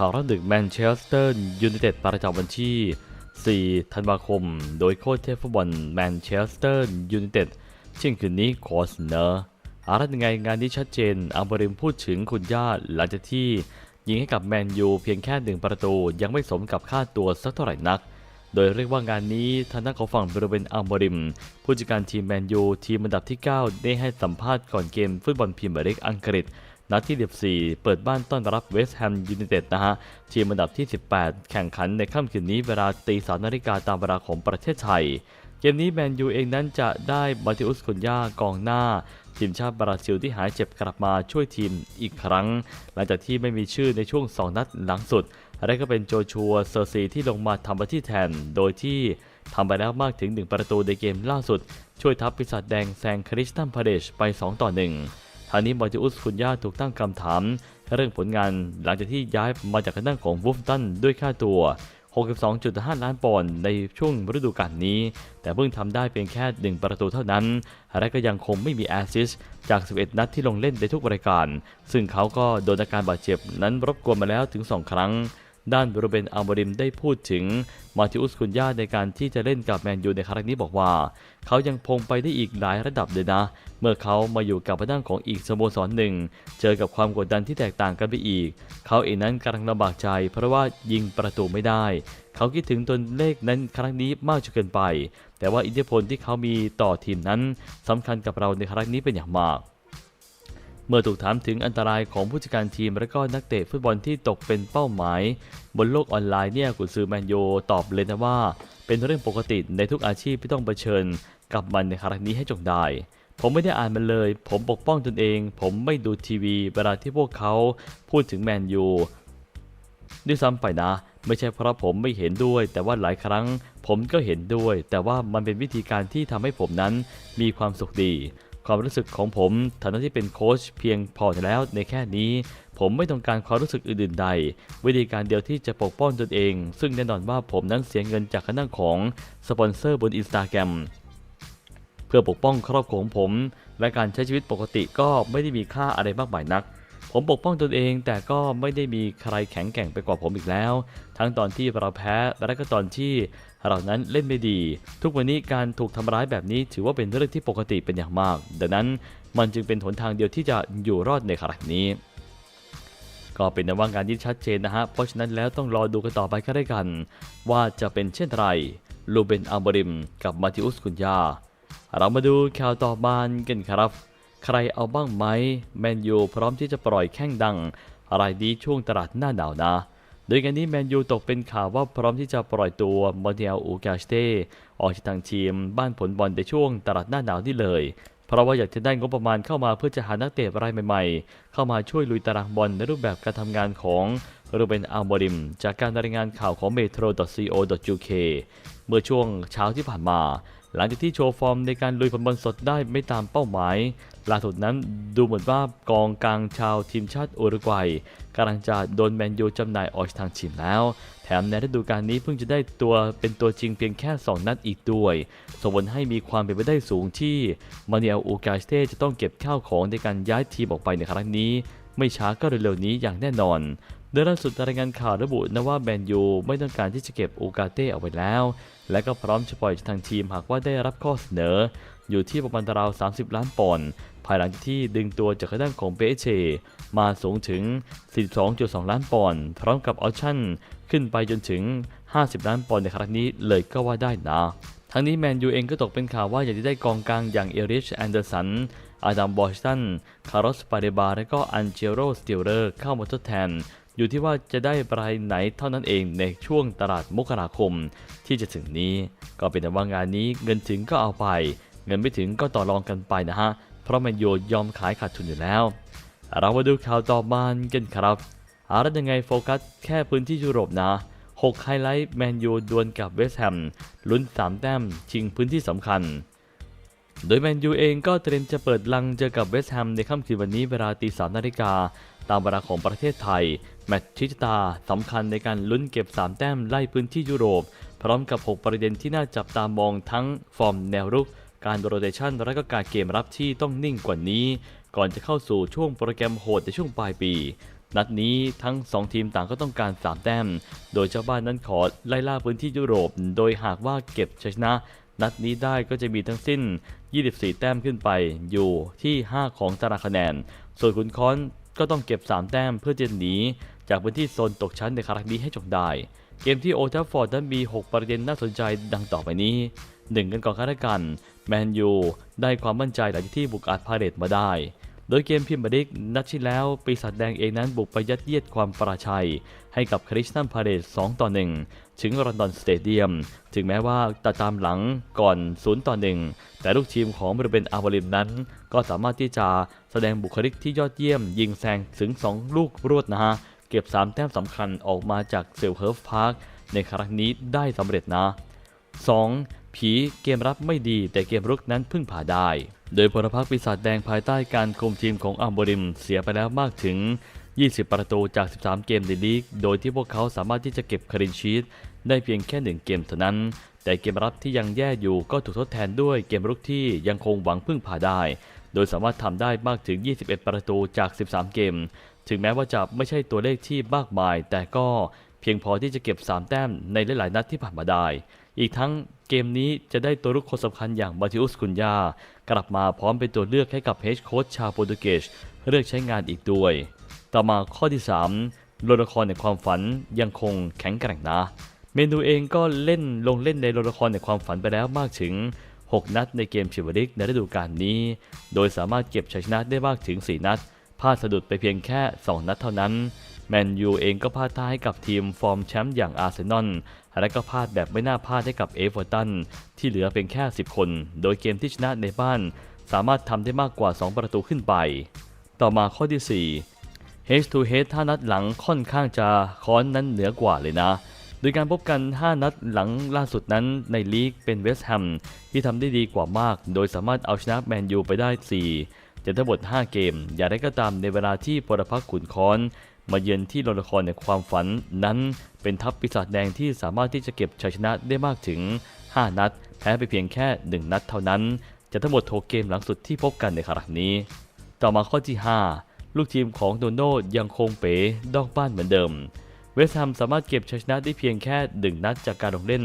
ข่าวรับดึกแมนเชสเตอร์ยูไนเต็ดประจำวันที่ 4 ธันวาคม โดยโค้ชเทพฟุตบอลแมนเชสเตอร์ยูไนเต็ดเช่นคืนนี้ขอเสนออะไรยังไงงานนี้ชัดเจนอัมบริมพูดถึงคุณย่าหลังจากที่ยิงให้กับแมนยูเพียงแค่หนึ่งประตูยังไม่สมกับค่าตัวสักเท่าไหร่นัก โดยเรียกว่างานนี้ทางด้านของฝั่งบริเวณอัลมบริม ผู้จัดการทีมแมนยูทีมอันดับที่ 9 ได้ให้สัมภาษณ์ก่อนเกมฟุตบอลพรีเมียร์ลีกอังกฤษ นัดที่ 14 เปิดบ้านต้อนรับเวสต์แฮมยูไนเต็ดนะฮะทีมอันดับที่ 18 แข่งขันในค่ำคืนนี้เวลาตีสามนาฬิกาตามเวลาของประเทศไทย เกมนี้แมนยูเองนั้นจะได้มาติอุสคุนยากองหน้า ทีมชาติบราซิลที่หายเจ็บกลับมาช่วยทีมอีกครั้ง หลังจากที่ไม่มีชื่อในช่วง 2 นัดหลังสุดและก็เป็นโจชัวเซอร์ซีที่ลงมาทำหน้าที่แทนโดยที่ทำไปแล้วมากถึง 1 ประตูในเกมล่าสุด ช่วยทัพปีศาจแดงแซงคริสตันพาเดชไป 2 ต่อ 1 ทางนี้มาติอุสคุนยาถูกตั้งคำถาม เรื่องผลงานหลังจากที่ย้ายมาจากทางด้านของวูฟตันด้วยค่าตัว 62.5 ล้านปอนด์ในช่วงฤดูกาลนี้ แต่เพิ่งทำได้เพียงแค่ 1 ประตูเท่านั้น และก็ยังคงไม่มีแอสซิสจาก 11 นัดที่ลงเล่นในทุกรายการ ซึ่งเขาก็โดนอาการบาดเจ็บนั้นรบกวนมาแล้วถึง 2 ครั้ง ด้านบรูเบนอัลโมริมได้พูดถึงมาติอุสคุนยาในการที่จะเล่นกับแมนยูในครั้งนี้บอกว่า เขายังพงไปได้อีกหลายระดับเลยนะ เมื่อเขามาอยู่กับพระด้านของอีกสโมสรหนึ่ง เจอกับความกดดันที่แตกต่างกันไปอีก เขาเองนั้นกำลังลำบากใจ เพราะว่ายิงประตูไม่ได้ เขาคิดถึงตัวเลขนั้นครั้งนี้มากจนเกินไป แต่ว่าอิทธิพลที่เขามีต่อทีมนั้นสำคัญกับเราในครั้งนี้เป็นอย่างมาก เมื่อถูกถามถึงอันตรายของผู้จัดการทีมและก็นักเตะฟุตบอลที่ตกเป็นเป้าหมาย บนโลกออนไลน์เนี่ยกุนซือแมนโยตอบเลยนะว่า เป็นเรื่องปกติในทุกอาชีพที่ต้องเผชิญ กับมันในครั้งนี้ให้จงได้ ผมไม่ได้อ่านมันเลย ผมปกป้องตนเอง ผมไม่ดูทีวีเวลาที่พวกเขาพูดถึงแมนยูด้วยซ้ำไปนะ ไม่ใช่เพราะผมไม่เห็นด้วย แต่ว่าหลายครั้งผมก็เห็นด้วย แต่ว่ามันเป็นวิธีการที่ทำให้ผมนั้นมีความสุขดี ความรู้สึกของผมฐานะที่เป็นโค้ชเพียงพอแล้วในแค่นี้ ผมไม่ต้องการความรู้สึกอื่นๆใด วิธีการเดียวที่จะปกป้องตนเอง ซึ่งแน่นอนว่าผมนั้นเสียเงินจากคณะของสปอนเซอร์บนอินสตาแกรมเพื่อปกป้องครอบครัวของผม และการใช้ชีวิตปกติก็ไม่ได้มีค่าอะไรมากมายนัก ผมปกป้องตนเองแต่ก็ไม่ได้มีใครแข็งแกร่งไปกว่าผมอีกแล้ว ทั้งตอนที่เราแพ้และก็ตอนที่ เรานั้นเล่นไม่ดี ทุกวันนี้การถูกทำร้ายแบบนี้ถือว่าเป็นเรื่องที่ปกติเป็นอย่างมาก ดังนั้นมันจึงเป็นหนทางเดียวที่จะอยู่รอดในขณะนี้ ก็เป็นนว่างานที่ชัดเจนนะฮะ เพราะฉะนั้นแล้วต้องรอดูกันต่อไปก็ได้กัน ว่าจะเป็นเช่นไรลูเบนอัลบริม กับมาติอุสกุนยา เรามาดูข่าวต่อมากันครับ ใครเอาบ้างไหมแมนยูพร้อมที่จะปล่อยแข้งดัง อะไรดีช่วงตลาดหน้าหนาวนะ โดยกันนี้แมนยูตกเป็นข่าวว่าพร้อมที่จะปล่อยตัวมอนเดียลอูกาสเตออกจากทางทีมบ้านผลบอลในช่วงตลาดหน้าหนาวนี่เลย เพราะว่าอยากจะได้งบประมาณเข้ามาเพื่อจะหานักเตะรายใหม่ๆ เข้ามาช่วยลุยตารางบอลในรูปแบบการทำงานของรูเบนอัลโมริม จากการรายงานข่าวของ metro.co.uk เมื่อช่วงเช้าที่ผ่านมาหลังจากที่โชว์ฟอร์มในการลุยผลบอลสดได้ไม่ตามเป้าหมาย ล่าสุดนั้นดูเหมือนว่ากองกลางชาวทีมชาติอุรุกวัยกำลังจะโดนแมนยูจำหน่ายออกจากทางทีมแล้ว แถมในฤดูกาลนี้เพิ่งจะได้ตัวเป็นตัวจริงเพียงแค่ 2 นัดอีกด้วย ส่งผลให้มีความเป็นไปได้สูงที่มาเนียลอูกาสเต้จะต้องเก็บข้าวของในการย้ายทีมออกไปในครั้งนี้ ไม่ช้าก็เร็วๆนี้อย่างแน่นอนโดยล่าสุดรายงานข่าวระบุนะว่าแมนยูไม่ต้องการที่จะเก็บอูกาเต้เอาไว้แล้ว และก็พร้อมจะปล่อยทางทีมหากว่าได้รับข้อเสนอ อยู่ที่ประมาณราว 30 ล้านปอนด์ภายหลังจากที่ดึงตัวจากด้านของเปเชมาสูงถึง42.2 ล้านปอนด์พร้อมกับออปชั่น ขึ้นไปจนถึง 50 ล้านปอนด์ในครั้งนี้เลยก็ว่าได้นะทั้งนี้แมนยูเองก็ตกเป็นข่าวว่าอยากจะได้กองกลางอย่างเอริชแอนเดอร์สัน อาดัมบอชตัน คาร์ลสปาเดบา และก็อันเจโรสติลเลอร์เข้ามาทดแทน อยู่ที่ว่าจะได้รายไหนเท่านั้นเองในช่วงตลาดมกราคม ที่จะถึงนี้ ก็เป็นแต่ว่างานนี้เงินถึงก็เอาไป เงินไม่ถึงก็ต่อรองกันไปนะฮะ เพราะแมนยูยอมขายขาดทุนอยู่แล้ว เรามาดูข่าวต่อมากันครับอารัยังไงโฟกัสแค่พื้นที่ยุโรปนะ 6 ไฮไลท์แมนยูดวลกับเวสต์แฮมลุ้น 3 แต้มชิงพื้นที่สำคัญ โดยแมนยูเองก็เตรียมจะเปิดลังเจอกับเวสต์แฮมในค่ำคืนวันนี้เวลาตีสามนาฬิกา ตามเวลาของประเทศไทย แมตช์ชิชตาสำคัญในการลุ้นเก็บ 3 แต้มไล่พื้นที่ยุโรป พร้อมกับ 6 ประเด็นที่น่าจับตามองทั้งฟอร์มแนวรุก การโรเตชันและก็การเกมรับที่ต้องนิ่งกว่านี้ ก่อนจะเข้าสู่ช่วงโปรแกรมโหดในช่วงปลายปีนัดนี้ทั้ง 2 ทีมต่างก็ต้องการ 3 แต้ม โดยเจ้าบ้านนั้นขอไล่ล่าพื้นที่ยุโรป โดยหากว่าเก็บชัยชนะ นัดนี้ได้ก็จะมีทั้งสิ้น 24 แต้มขึ้นไป อยู่ที่ 5 ของตารางคะแนน ส่วนขุนค้อน ก็ต้องเก็บ 3 แต้มเพื่อจะหนีจากพื้นที่โซนตกชั้นในครั้งนี้ให้จบได้ เกมที่โอทัฟฟอร์ดนั้นมี 6 ประเด็นน่าสนใจดังต่อไปนี้ 1 กันก่อนคาราชการแมนยูได้ความมั่นใจหลังจากที่บุกอาจพาเลตมาได้ โดยเกมพิมพ์บดิกนัดที่แล้วปีศาจแดงเองนั้นบุกไปยัดเยียดความปราชัย ให้กับคริสตันพาเลต2ต่อ 1 ถึงรอนดอนสเตเดียม ถึงแม้ว่าจะตามหลังก่อน 0 ต่อ 1 แต่ลูกทีมของบริเวณอาร์บริมนั้น ก็สามารถที่จะแสดงบุคลิกที่ยอดเยี่ยม ยิงแซงถึง 2 ลูกรวดนะฮะ เก็บ 3 แต้มสำคัญออกมาจากเซลเฮิร์ฟพาร์คในครั้งนี้ได้สำเร็จนะ 2. ผีเกมรับไม่ดีแต่เกมรุกนั้นพึ่งผ่าได้ โดยพลพรรคปีศาจแดงภายใต้การคุมทีมของอัมบริมเสียไปแล้วมากถึง 20 ประตูจาก 13 เกมในลีก โดยที่พวกเขาสามารถที่จะเก็บคารินชีตได้เพียงแค่ 1 เกมเท่านั้น แต่เกมรับที่ยังแย่อยู่ก็ถูกทดแทนด้วยเกมรุกที่ยังคงหวังพึ่งผ่าได้ โดยสามารถทำได้มากถึง 21 ประตูจาก 13 เกม ถึงแม้ว่าจะไม่ใช่ตัวเลขที่มากมาย แต่ก็เพียงพอที่จะเก็บ 3 แต้มในหลายๆ นัดที่ผ่านมาได้ อีกทั้งเกมนี้จะได้ตัวรุกคนสำคัญอย่างมาติอุสคุนยา กลับมาพร้อมเป็นตัวเลือกให้กับเฮดโค้ชชาวโปรตุเกสเลือกใช้งานอีกด้วย ต่อมาข้อที่3โลละครในความฝันยังคงแข็งแกร่งนะ เมนูเองก็เล่นลงเล่นในโลละครในความฝันไปแล้วมากถึง 6 นัดในเกมชิวริกในฤดูกาลนี้ โดยสามารถเก็บชัยชนะได้มากถึง 4 นัดพลาดสะดุดไปเพียงแค่ 2 นัดเท่านั้น แมนยูเองก็พลาดท่าให้กับทีมฟอร์มแชมป์อย่างอาร์เซนอล และก็พลาดแบบไม่น่าพลาดให้กับเอเวอร์ตัน ที่เหลือเป็นแค่ 10 คน โดยเกมที่ชนะในบ้าน สามารถทำได้มากกว่า 2 ประตูขึ้นไป ต่อมาข้อที่ 4 H to H ท่านัดหลังค่อนข้างจะค้อนนั้นเหนือกว่าเลยนะโดยการพบกัน 5 นัดหลังล่าสุดนั้นในลีกเป็นเวสต์แฮมที่ทำได้ดีกว่ามาก โดยสามารถเอาชนะแมนยูไปได้4จากทั้งหมด 5 เกม อย่างไรก็ตามในเวลาที่พลพรรคขุนค้อน มาเยือนที่โรงละครในความฝันนั้นเป็นทัพปีศาจแดงที่สามารถที่จะเก็บชัยชนะได้มากถึง 5 นัด แพ้ไปเพียงแค่ 1 นัดเท่านั้นจากทั้งหมดโทเกมหลังสุดที่พบกันในครั้งนี้ ต่อมาข้อที่ 5 ลูกทีมของโดโน่ยังคงเป๋ดอกบ้านเหมือนเดิม เวสต์แฮมสามารถเก็บชัยชนะได้เพียงแค่ 1 นัดจากการลงเล่น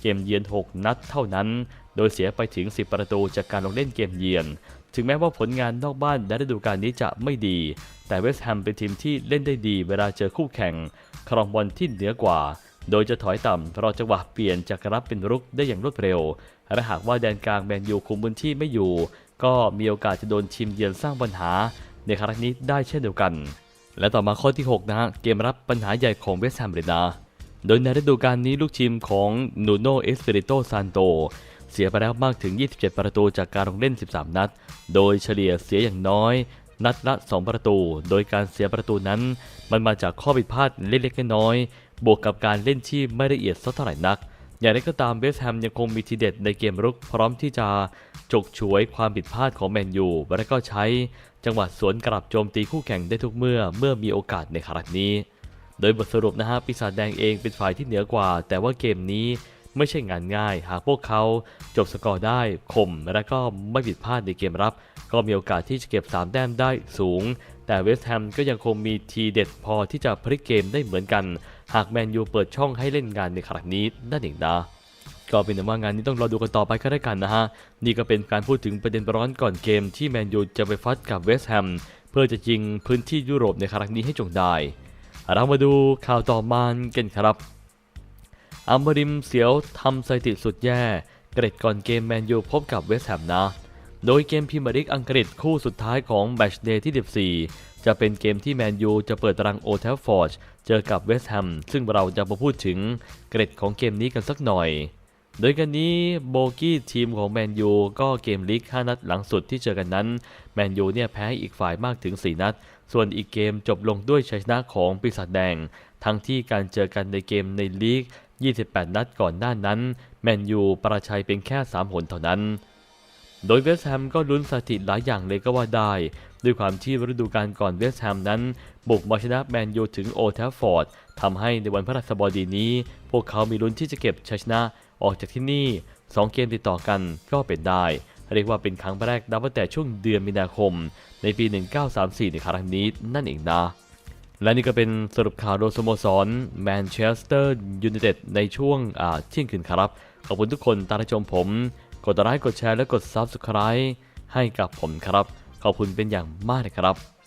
เกมเยือน 6 นัดเท่านั้น โดยเสียไปถึง 10 ประตูจากการลงเล่นเกมเยือน ถึงแม้ว่าผลงานนอกบ้านในฤดูกาลนี้จะไม่ดี แต่เวสต์แฮมเป็นทีมที่เล่นได้ดีเวลาเจอคู่แข่ง ครองบอลที่เหนือกว่า โดยจะถอยต่ำรอจังหวะเปลี่ยนจากรับเป็นรุกได้อย่างรวดเร็ว และหากว่าแดนกลางแมนยูคุมพื้นที่ไม่อยู่ ก็มีโอกาสจะโดนทีมเยือนสร้างปัญหา ในครั้งนี้ได้เช่นเดียวกัน และต่อมาข้อที่ 6 นะฮะเกมรับปัญหาใหญ่ของเวสต์แฮมเลยนะโดยในฤดูกาลนี้ลูกทีมของนูโนเอสเปริโตซานโต เสียไปแล้วมากถึง 27 ประตูจากการลงเล่น 13 นัด โดยเฉลี่ยเสียอย่างน้อย นัดละ 2 ประตู โดยการเสียประตูนั้น มันมาจากข้อผิดพลาดเล็กๆน้อยๆบวกกับการเล่นที่ไม่ละเอียดสักเท่าไหร่นัก อย่างไรก็ตามเวสต์แฮมยังคงมีทีเด็ดในเกมรุกพร้อมที่จะจกฉวยความผิดพลาดของแมนยูและก็ใช้จังหวะสวนกลับโจมตีคู่แข่งได้ทุกเมื่อเมื่อมีโอกาสในครั้งนี้ โดยบทสรุปนะฮะปีศาจแดงเองเป็นฝ่ายที่เหนือกว่า แต่ว่าเกมนี้ ไม่ใช่งานง่าย หากพวกเขาจบสกอร์ได้คมและก็ไม่ผิดพลาดในเกมรับ ก็มีโอกาสที่จะเก็บ 3 แต้มได้สูง แต่เวสต์แฮมก็ยังคงมีทีเด็ดพอที่จะพลิกเกมได้เหมือนกัน หากแมนยูเปิดช่องให้เล่นงานในครั้งนี้นั่นเองนะก็เป็นแต่ว่างานนี้ต้องรอดูกันต่อไปก็ได้กันนะฮะ นี่ก็เป็นการพูดถึงประเด็นร้อนก่อนเกมที่แมนยูจะไปฟัดกับเวสต์แฮมเพื่อจะยิงพื้นที่ยุโรปในครั้งนี้ให้จงได้ เรามาดูข่าวต่อมากันครับ อัมบริมเสียวทำสถิติสุดแย่ เกรดก่อนเกมแมนยูพบกับเวสต์แฮมนะ โดยเกมพรีเมียร์ลีกอังกฤษคู่สุดท้ายของแมตช์เดย์ที่ 14 จะเป็นเกมที่แมนยูจะเปิดตรังโอเทลฟอร์ดเจอกับเวสต์แฮมซึ่งเราจะมาพูดถึงเกรดของเกมนี้กันสักหน่อย โดยกันนี้โบกี้ทีมของแมนยูก็เกมลีก5นัดหลังสุดที่เจอกันนั้น แมนยูเนี่ยแพ้อีกฝ่ายมากถึง 4 นัด ส่วนอีกเกมจบลงด้วยชัยชนะของปีศาจแดง ทั้งที่การเจอกันในเกมในลีก 28 นัดก่อนหน้านั้น แมนยูประชัยเป็นแค่ 3 หนเท่านั้น โดยเวสต์แฮมก็ลุ้นสถิติหลายอย่างเลยก็ว่าได้ ด้วยความที่ฤดูกาลก่อนเวสต์แฮมนั้น บุกมาชนะแมนยูถึงโอลด์แทฟฟอร์ดทำให้ในวันพฤหัสบดีนี้ พวกเขามีลุ้นที่จะเก็บชัยชนะออกจากที่นี่ 2 เกมติดต่อกันก็เป็นได้ เรียกว่าเป็นครั้งแรกนับตั้งแต่ช่วงเดือนมีนาคม ในปี 1934 ในครั้งนี้นั่นเองนะ และนี่ก็เป็นสรุปข่าวโดยสโมสรแมนเชสเตอร์ยูไนเต็ดในช่วงเที่ยงคืนครับ ขอบคุณทุกคนตามรับชมผม กดไลค์กดแชร์และกด Subscribe ให้กับผมครับ ขอบคุณเป็นอย่างมากเลยครับ